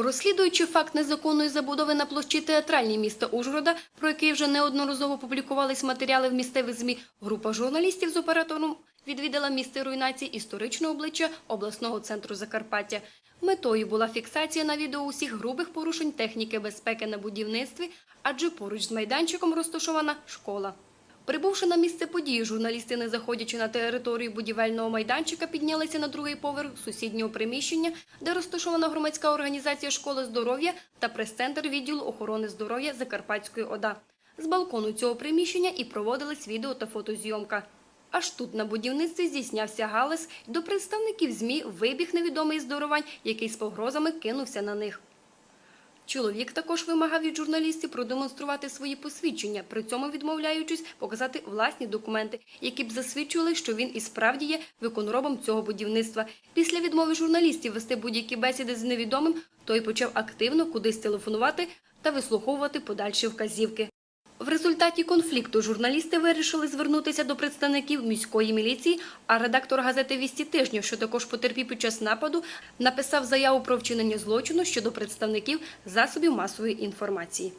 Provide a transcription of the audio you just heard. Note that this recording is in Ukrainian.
Розслідуючи факт незаконної забудови на площі театральній міста Ужгорода, про який вже неодноразово публікувались матеріали в місцевих ЗМІ, група журналістів з оператором відвідала місце руйнації історичного обличчя обласного центру Закарпаття. Метою була фіксація на відео усіх грубих порушень техніки безпеки на будівництві, адже поруч з майданчиком розташована школа. Прибувши на місце події, журналісти, не заходячи на територію будівельного майданчика, піднялися на другий поверх сусіднього приміщення, де розташована громадська організація школи здоров'я та прес-центр відділу охорони здоров'я Закарпатської ОДА. З балкону цього приміщення і проводились відео та фотозйомка. Аж тут на будівництві здійснявся галас, до представників ЗМІ вибіг невідомий здоровань, який з погрозами кинувся на них. Чоловік також вимагав від журналістів продемонструвати свої посвідчення, при цьому відмовляючись показати власні документи, які б засвідчували, що він і справді є виконробом цього будівництва. Після відмови журналістів вести будь-які бесіди з невідомим, той почав активно кудись телефонувати та вислуховувати подальші вказівки. В результаті конфлікту журналісти вирішили звернутися до представників міської міліції, а редактор газети «Вісті тижня», що також потерпів під час нападу, написав заяву про вчинення злочину щодо представників засобів масової інформації.